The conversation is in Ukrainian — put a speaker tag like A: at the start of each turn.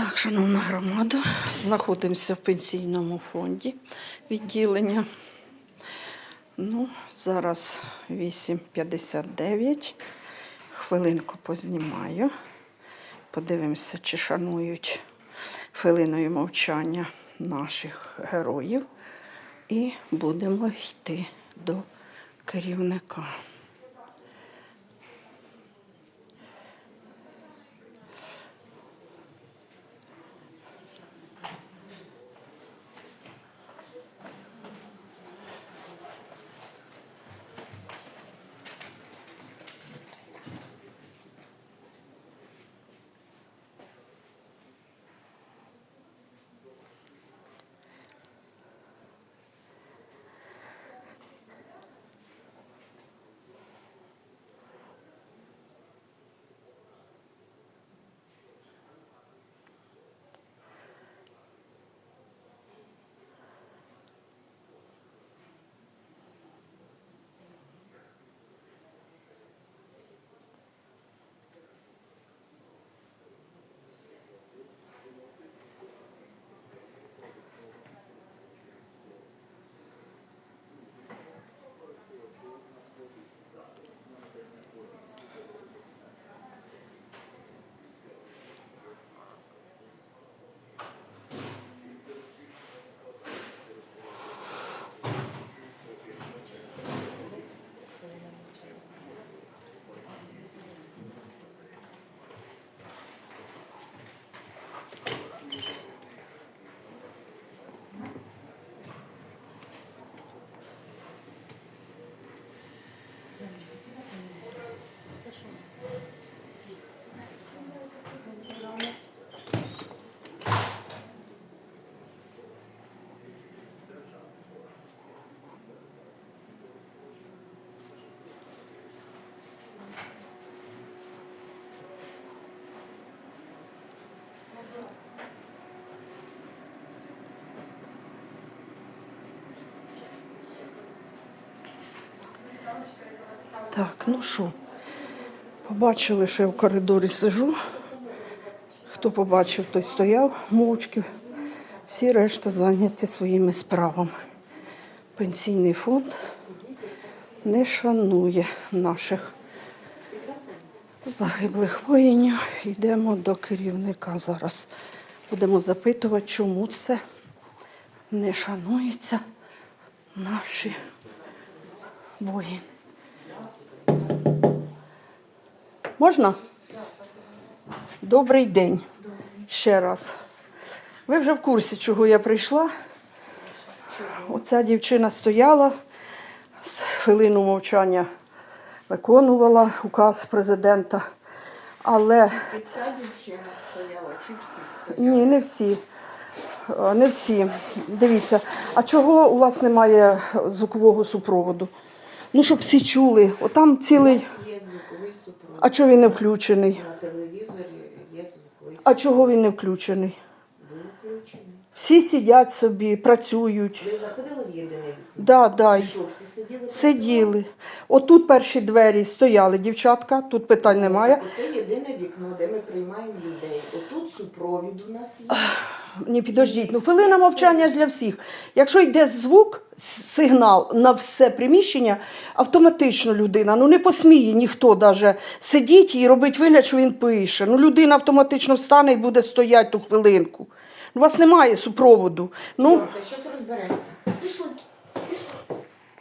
A: Так, шановна громада, знаходимося в пенсійному фонді відділення. Ну, зараз 8.59. Хвилинку познімаю. Подивимося, чи шанують хвилиною мовчання наших героїв. І будемо йти до керівника. Так, ну що, побачили, що я в коридорі сижу. Хто побачив, той стояв мовчки. Всі решта зайняті своїми справами. Пенсійний фонд не шанує наших загиблих воїнів. Йдемо до керівника зараз. Будемо запитувати, чому це не шануються наші воїни. Можна? Добрий день ще раз. Ви вже в курсі, чого я прийшла. Оця дівчина стояла, з хвилину мовчання виконувала указ президента. Але
B: ця дівчина стояла, чи всі стояли?
A: ні, не всі. Е, Не всі. Дивіться, а чого у вас немає звукового супроводу? Ну, щоб всі чули. Отам
B: У
A: цілий.
B: нас є звуковий супровід.
A: А чого він не включений?
B: На телевізорі є звуковий
A: А чого він не включений? Всі сидять собі, працюють.
B: Ви заходили в єдине вікно?
A: Да, да.
B: І що, всі сиділи?
A: Сиділи. Отут перші двері стояли дівчатка, тут питань немає.
B: Оце єдине вікно, де ми приймаємо людей. Отут супровід у нас є.
A: Ні, підождіть, ну хвилина мовчання ж для всіх. Якщо йде звук, с- сигнал на все приміщення, автоматично людина, ну не посміє ніхто даже сидіть і робить вигляд, що він пише. Ну людина автоматично встане і буде стояти ту хвилинку. У вас немає супроводу. Ну,
B: Добре, щось розберемося. Пішли.